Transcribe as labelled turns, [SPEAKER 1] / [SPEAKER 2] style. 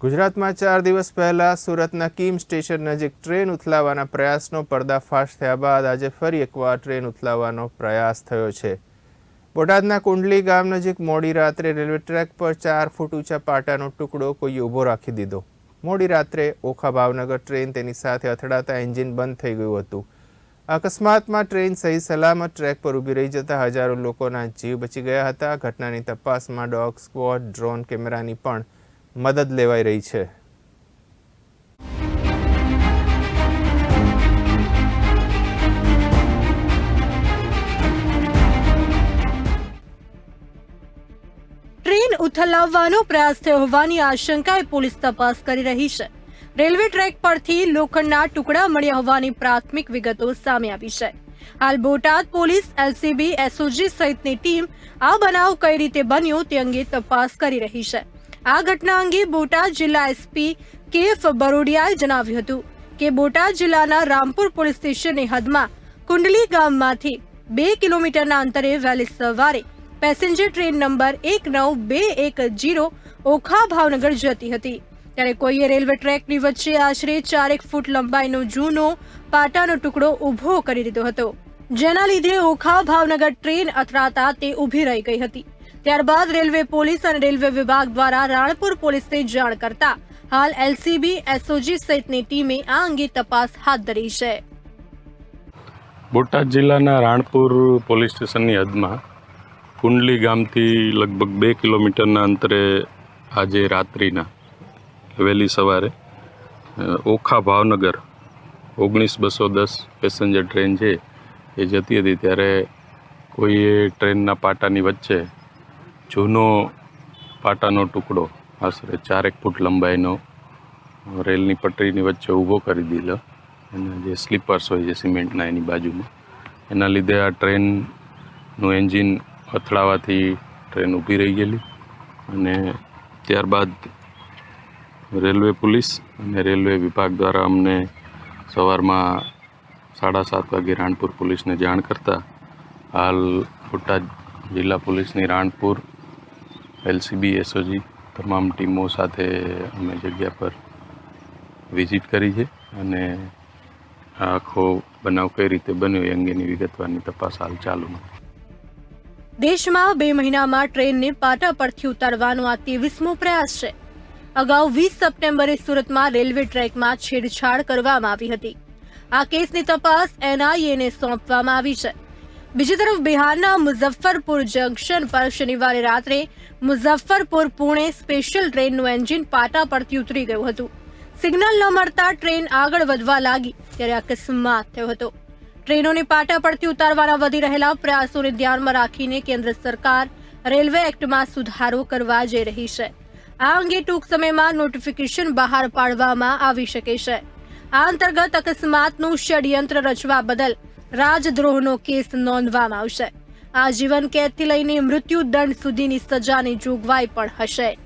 [SPEAKER 1] ગુજરાતમાં ચાર દિવસ પહેલાં સુરતના કીમ સ્ટેશન નજીક ટ્રેન ઉથલાવવાના પ્રયાસનો પર્દાફાશ થયા બાદ આજે ફરી એકવાર ટ્રેન ઉથલાવવાનો પ્રયાસ થયો છે. બોટાદના કુંડલી ગામ નજીક મોડી રાત્રે રેલવે ટ્રેક પર ચાર ફૂટ ઊંચા પાટાનો ટુકડો કોઈ ઊભો રાખી દીધો. મોડી રાત્રે ઓખા ભાવનગર ટ્રેન તેની સાથે અથડાતા એન્જિન બંધ થઈ ગયું હતું. અકસ્માતમાં ટ્રેન સહી સલામત ટ્રેક પર ઊભી રહી જતા હજારો લોકોના જીવ બચી ગયા હતા. ઘટનાની તપાસમાં ડોગ સ્ક્વોડ, ડ્રોન કેમેરાની પણ મદદ લેવાઈ રહી છે.
[SPEAKER 2] ટ્રેન ઉથલાવવાનો પ્રયાસ થયો હોવાની આશંકાએ પોલીસ તપાસ કરી રહી છે. રેલવે ટ્રેક પરથી લોખંડના ટુકડા મળ્યા હોવાની પ્રાથમિક વિગતો સામે આવી છે. હાલ બોટાદ પોલીસ, એલસીબી, એસઓજી સહિતની ટીમ આ બનાવ કઈ રીતે બન્યો તે અંગે તપાસ કરી રહી છે. આ ઘટના અંગે બોટાદ જિલ્લા એસપી કેએફ બરોડિયાએ જણાવ્યું હતું કે બોટાદ જિલ્લાના રામપુર પોલીસ સ્ટેશનની હદમાં કુંડલી ગામમાંથી બે કિલોમીટરના અંતરે વહેલી સવારે પેસેન્જર ટ્રેન નંબર એક નવ બે એક જીરો ઓખા ભાવનગર જતી હતી. ત્યારે કોઈએ રેલવે ટ્રેકની વચ્ચે આશરે ચારેક ફૂટ લંબાઈનો જૂનો પાટાનો ટુકડો ઊભો કરી દીધો હતો, જેના લીધે ઓખા ભાવનગર ટ્રેન અથડાતા તે ઊભી રહી ગઈ હતી. ત્યારબાદ રેલવે પોલીસ અને રેલવે વિભાગ દ્વારા રાણપુર પોલીસને જાણ કરતા હાલ એલસીબી, એસઓજી સહિતની ટીમે આ અંગે તપાસ હાથ ધરી છે.
[SPEAKER 3] બોટાદ જિલ્લાના રાણપુર પોલીસ સ્ટેશનની હદમાં કુંડલી ગામથી લગભગ બે કિલોમીટરના અંતરે આજે રાત્રિના, વહેલી સવારે ઓખા ભાવનગર ઓગણીસ બસો દસ પેસેન્જર ટ્રેન છે એ જતી હતી. ત્યારે કોઈએ ટ્રેનના પાટાની વચ્ચે જૂનો પાટાનો ટુકડો, આશરે ચારેક ફૂટ લંબાઈનો, રેલની પટરીની વચ્ચે ઊભો કરી દીધો. અને જે સ્લીપર્સ હોય છે સિમેન્ટના એની બાજુમાં, એના લીધે આ ટ્રેનનું એન્જિન અથડાવાથી ટ્રેન ઊભી રહી ગયેલી અને ત્યારબાદ રેલવે પોલીસ અને રેલવે વિભાગ દ્વારા અમને સવારમાં સાડા સાત વાગે રાણપુર પોલીસને જાણ કરતાં હાલ બોટાદ જિલ્લા પોલીસની રાણપુર એલસીબી, એસઓજી તમામ ટીમો સાથે અમે જગ્યા પર વિઝિટ કરી છે અને આખો બનાવ કઈ રીતે બન્યો એ અંગેની વિગતવારની તપાસ હાલ ચાલુ
[SPEAKER 2] દેશમાં બે મહિનામાં ટ્રેનને પાટા પરથી ઉતારવાનો આ ત્રેવીસમો પ્રયાસ છે. અગાઉ વીસ સપ્ટેમ્બરે સુરતમાં રેલવે ટ્રેકમાં છેડછાડ કરવામાં આવી હતી. આ કેસની તપાસ એનઆઈએને સોંપવામાં આવી છે. બીજી તરફ બિહારના મુઝફ્ફરપુર જંકશન પર શનિવારે રાત્રે મુઝફ્ફરપુર પુણે સ્પેશિયલ ટ્રેનનું એન્જિન પાટા પરથી ઉતરી ગયું હતું. સિગ્નલ ન મળતા ટ્રેન આગળ વધવા લાગી, ત્યારે અકસ્માત થયો હતો. ટ્રેનોને પાટા પરથી ઉતારવાના વધી રહેલા પ્રયાસોને ધ્યાનમાં રાખીને કેન્દ્ર સરકાર રેલવે એક્ટમાં સુધારો કરવા જઈ રહી છે. આ અંગે ટૂંક સમયમાં નોટિફિકેશન બહાર પાડવામાં આવી શકે છે. આ અંતર્ગત અકસ્માતનું ષડયંત્ર રચવા બદલ રાજદ્રોહનો કેસ નોંધવામાં આવશે. આજીવન કેદથી લઈને મૃત્યુદંડ સુધીની સજાની જોગવાઈ પણ હશે.